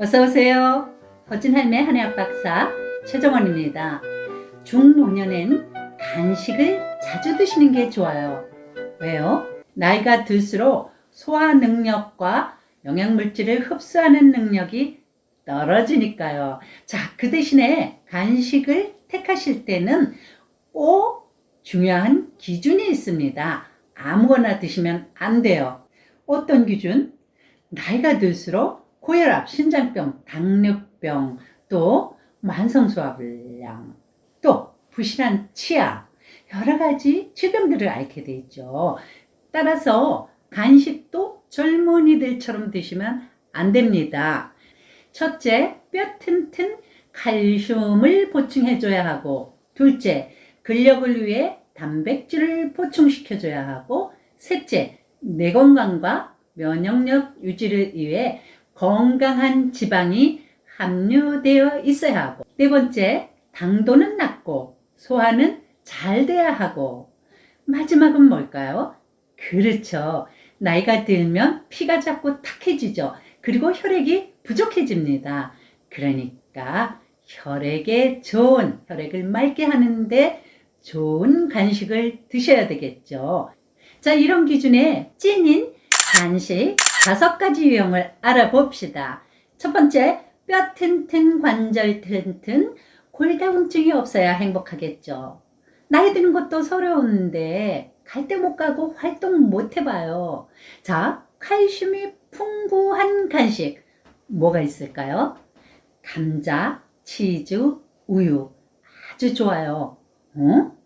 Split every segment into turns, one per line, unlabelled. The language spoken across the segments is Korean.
어서 오세요. 거진 할매 한의학 박사 최정원입니다. 중노년엔 간식을 자주 드시는 게 좋아요. 왜요? 나이가 들수록 소화 능력과 영양물질을 흡수하는 능력이 떨어지니까요. 자, 그 대신에 간식을 택하실 때는 꼭 중요한 기준이 있습니다. 아무거나 드시면 안 돼요. 어떤 기준? 나이가 들수록 고혈압, 신장병, 당뇨병, 또 만성소화불량, 또 부실한 치아, 여러 가지 질병들을 앓게 돼 있죠. 따라서 간식도 젊은이들처럼 드시면 안 됩니다. 첫째, 뼈 튼튼 칼슘을 보충해줘야 하고, 둘째, 근력을 위해 단백질을 보충시켜줘야 하고, 셋째, 뇌 건강과 면역력 유지를 위해 건강한 지방이 함유되어 있어야 하고, 네 번째, 당도는 낮고, 소화는 잘 돼야 하고, 마지막은 뭘까요? 그렇죠. 나이가 들면 피가 자꾸 탁해지죠. 그리고 혈액이 부족해집니다. 그러니까 혈액에 좋은, 혈액을 맑게 하는데 좋은 간식을 드셔야 되겠죠. 자, 이런 기준에 찐인 간식 다섯 가지 유형을 알아봅시다. 첫 번째, 뼈 튼튼, 관절 튼튼, 골다공증이 없어야 행복하겠죠. 나이 드는 것도 서러운데 갈데못 가고 활동 못 해봐요. 자, 칼슘이 풍부한 간식 뭐가 있을까요? 감자, 치즈, 우유 아주 좋아요. 어?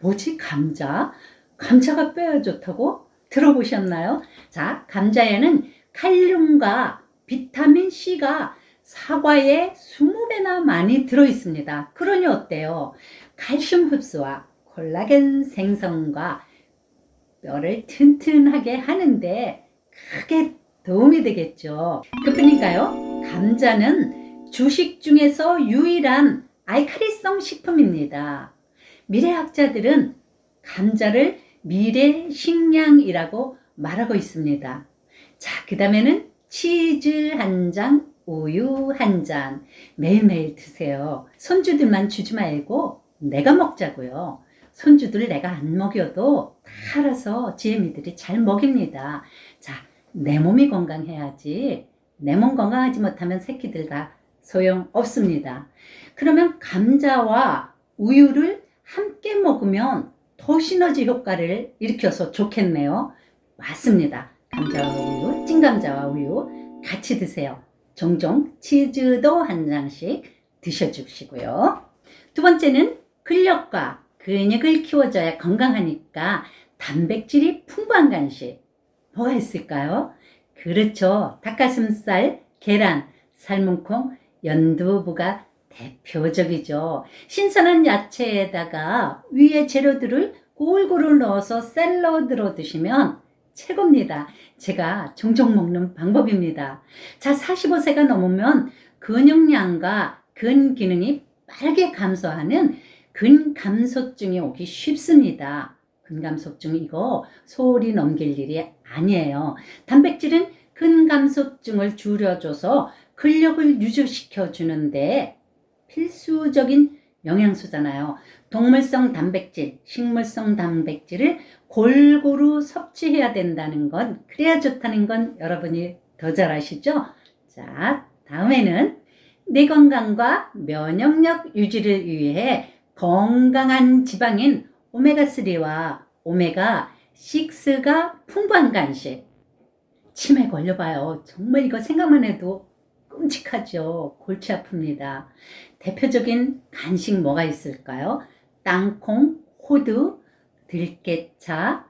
뭐지 감자? 감자가 뼈에 좋다고 들어보셨나요? 자, 감자에는 칼륨과 비타민 C가 사과에 20배나 많이 들어 있습니다. 그러니 어때요? 칼슘 흡수와 콜라겐 생성과 뼈를 튼튼하게 하는데 크게 도움이 되겠죠. 그뿐인가요? 감자는 주식 중에서 유일한 알카리성 식품입니다. 미래학자들은 감자를 미래 식량이라고 말하고 있습니다. 자, 그 다음에는 치즈 한 잔, 우유 한 잔 매일매일 드세요. 손주들만 주지 말고 내가 먹자고요. 손주들 내가 안 먹여도 다 알아서 지혜미들이 잘 먹입니다. 자, 내 몸이 건강해야지. 내 몸 건강하지 못하면 새끼들 다 소용 없습니다. 그러면 감자와 우유를 함께 먹으면 더 시너지 효과를 일으켜서 좋겠네요. 맞습니다. 감자와 우유, 찐감자와 우유 같이 드세요. 종종 치즈도 한 장씩 드셔주시고요. 두 번째는 근력과 근육을 키워줘야 건강하니까 단백질이 풍부한 간식. 뭐가 있을까요? 그렇죠. 닭가슴살, 계란, 삶은 콩, 연두부가 대표적이죠. 신선한 야채에다가 위에 재료들을 골고루 넣어서 샐러드로 드시면 최고입니다. 제가 종종 먹는 방법입니다. 자, 45세가 넘으면 근육량과 근 기능이 빠르게 감소하는 근감소증이 오기 쉽습니다. 근감소증 이거 소홀히 넘길 일이 아니에요. 단백질은 근감소증을 줄여줘서 근력을 유지시켜 주는데 필수적인 영양소잖아요. 동물성 단백질, 식물성 단백질을 골고루 섭취해야 된다는 건, 그래야 좋다는 건 여러분이 더 잘 아시죠? 자, 다음에는 뇌 건강과 면역력 유지를 위해 건강한 지방인 오메가3와 오메가6가 풍부한 간식. 치매 걸려봐요. 정말 이거 생각만 해도 끔찍하죠. 골치 아픕니다. 대표적인 간식 뭐가 있을까요? 땅콩, 호두, 들깨차,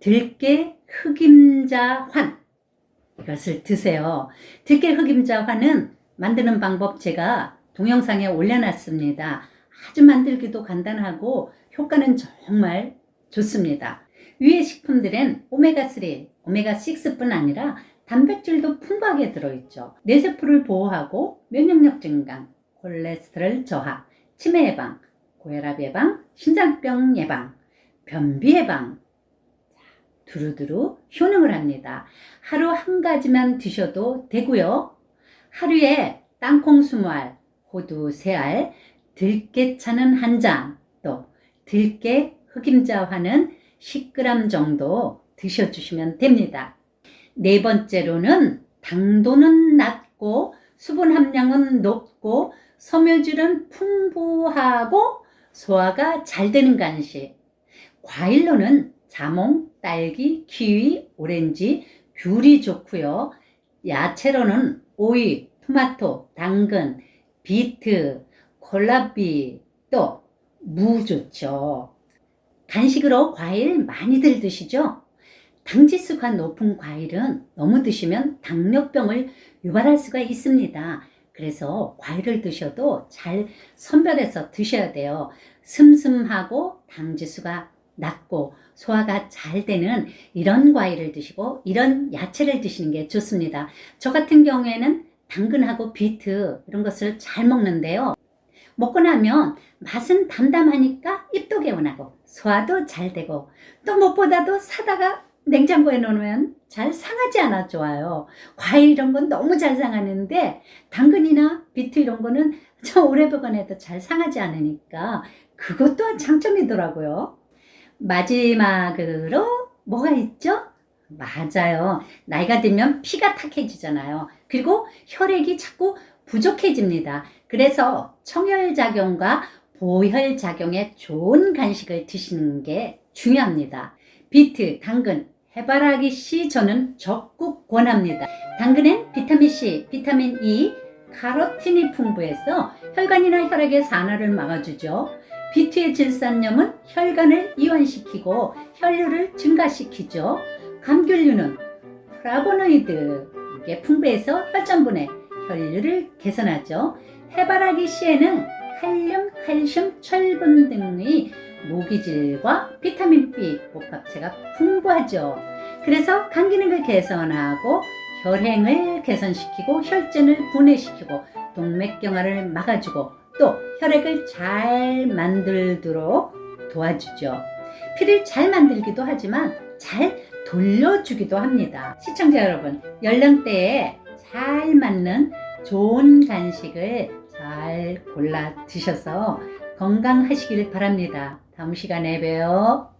들깨 흑임자 환. 이것을 드세요. 들깨 흑임자 환은 만드는 방법 제가 동영상에 올려놨습니다. 아주 만들기도 간단하고 효과는 정말 좋습니다. 위의 식품들은 오메가3, 오메가6뿐 아니라 단백질도 풍부하게 들어있죠. 뇌세포를 보호하고 면역력 증강, 콜레스테롤 저하, 치매 예방, 고혈압 예방, 심장병 예방, 변비 예방, 두루두루 효능을 합니다. 하루 한 가지만 드셔도 되고요. 하루에 땅콩 20알, 호두 3알, 들깨 차는 한 잔, 또 들깨 흑임자화는 10g 정도 드셔주시면 됩니다. 네 번째로는 당도는 낮고 수분 함량은 높고 섬유질은 풍부하고 소화가 잘 되는 간식. 과일로는 자몽, 딸기, 키위, 오렌지, 귤이 좋고요. 야채로는 오이, 토마토, 당근, 비트, 콜라비, 또 무 좋죠. 간식으로 과일 많이들 드시죠? 당지수가 높은 과일은 너무 드시면 당뇨병을 유발할 수가 있습니다. 그래서 과일을 드셔도 잘 선별해서 드셔야 돼요. 슴슴하고 당지수가 낮고 소화가 잘 되는 이런 과일을 드시고 이런 야채를 드시는 게 좋습니다. 저 같은 경우에는 당근하고 비트 이런 것을 잘 먹는데요. 먹고 나면 맛은 담담하니까 입도 개운하고 소화도 잘 되고 또 무엇보다도 사다가 냉장고에 넣으면 잘 상하지 않아 좋아요. 과일 이런 건 너무 잘 상하는데 당근이나 비트 이런 거는 저 오래 보관해도 잘 상하지 않으니까 그것 또한 장점이더라고요. 마지막으로 뭐가 있죠? 맞아요. 나이가 들면 피가 탁해지잖아요. 그리고 혈액이 자꾸 부족해집니다. 그래서 청혈작용과 보혈작용에 좋은 간식을 드시는 게 중요합니다. 비트, 당근, 해바라기 씨 저는 적극 권합니다. 당근엔 비타민C, 비타민 E, 카로틴이 풍부해서 혈관이나 혈액의 산화를 막아주죠. 비트의 질산염은 혈관을 이완시키고 혈류를 증가시키죠. 감귤류는 플라보노이드 이게 풍부해서 혈전분의 혈류를 개선하죠. 해바라기 씨에는 칼륨, 칼슘, 철분 등의 모기질과 비타민 B 복합체가 풍부하죠. 그래서 간 기능을 개선하고 혈행을 개선시키고 혈전을 분해시키고 동맥경화를 막아주고 또 혈액을 잘 만들도록 도와주죠. 피를 잘 만들기도 하지만 잘 돌려주기도 합니다. 시청자 여러분, 연령대에 잘 맞는 좋은 간식을 잘 골라 드셔서 건강하시길 바랍니다. 다음 시간에 봬요.